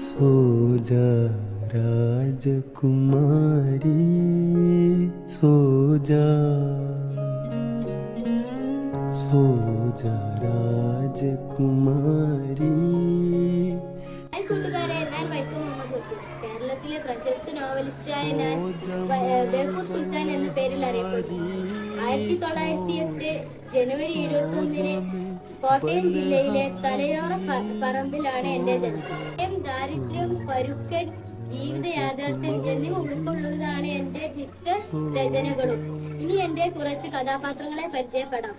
സോജ രാജകുമാരി സോജ സോജ രാജകുമാരി ഹായ് കൂട്ടുകാരെ ഞാൻ വൈക്കം മുഹമ്മദ് ബഷീർ കേരളത്തിലെ പ്രശസ്ത നോവലിസ്റ്റായ ഞാൻ വ- ഏഹ് ബേപ്പൂർ സുൽത്താൻ എന്ന പേരിൽ അറിയപ്പെടുന്നു ആയിരത്തി തൊള്ളായിരത്തി എട്ട് ജനുവരി ഇരുപത്തി ഒന്നിന് കോട്ടയം ജില്ലയിലെ തലയോറ പറമ്പിലാണ് എന്റെ ജന്മം. ദാരിദ്ര്യം പരുക്കൻ ജീവിത യാഥാർത്ഥ്യം എന്നിവ ഉൾക്കൊള്ളുന്നതാണ് എന്റെ മിക്ക രചനകളും. ഇനി എന്റെ കുറച്ച് കഥാപാത്രങ്ങളെ പരിചയപ്പെടാം.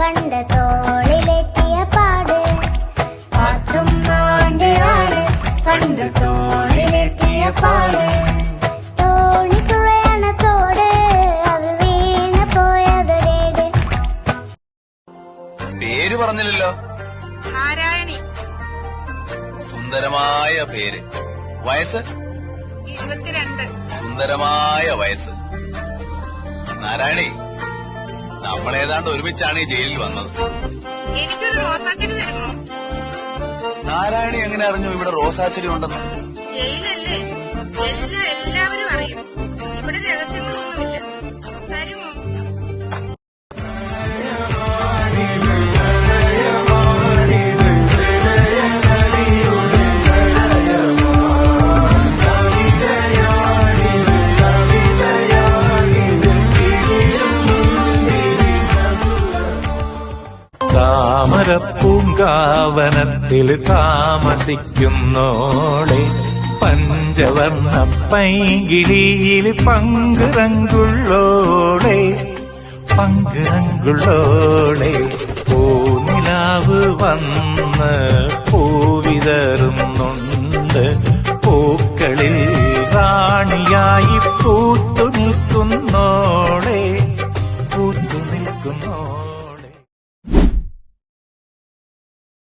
പണ്ട് തോളിലെത്തിയ പാട്. ആട് പണ്ട് തോളിലെത്തിയ പാട്. പറഞ്ഞില്ലല്ലോ. നാരായണി. സുന്ദരമായ പേര്. വയസ്സ്? ഇരുപത്തിരണ്ട്. സുന്ദരമായ വയസ്സ്. നാരായണി നമ്മളേതാണ്ട് ഒരുമിച്ചാണ് ഈ ജയിലിൽ വന്നത്. എനിക്കൊരു റോസാച്ചെടി തരുമോ? നാരായണി എങ്ങനെ അറിഞ്ഞു ഇവിടെ റോസാച്ചെടി ഉണ്ടെന്ന്? ജയിലല്ലേ? താമരപ്പൂങ്കാവനത്തിൽ താമസിക്കുന്നോളെ പഞ്ചവർണ പൈകിഴിയിൽ പങ്കുറങ്കുള്ളോളെ പങ്കുറങ്കുള്ളോളെ പൂനിലാവ് വന്ന് പൂവിതറുന്നുണ്ട്. പൂക്കളിൽ റാണിയായി പൂത്തു നിൽക്കുന്നോളെ പൂത്തു നിൽക്കുന്നോളെ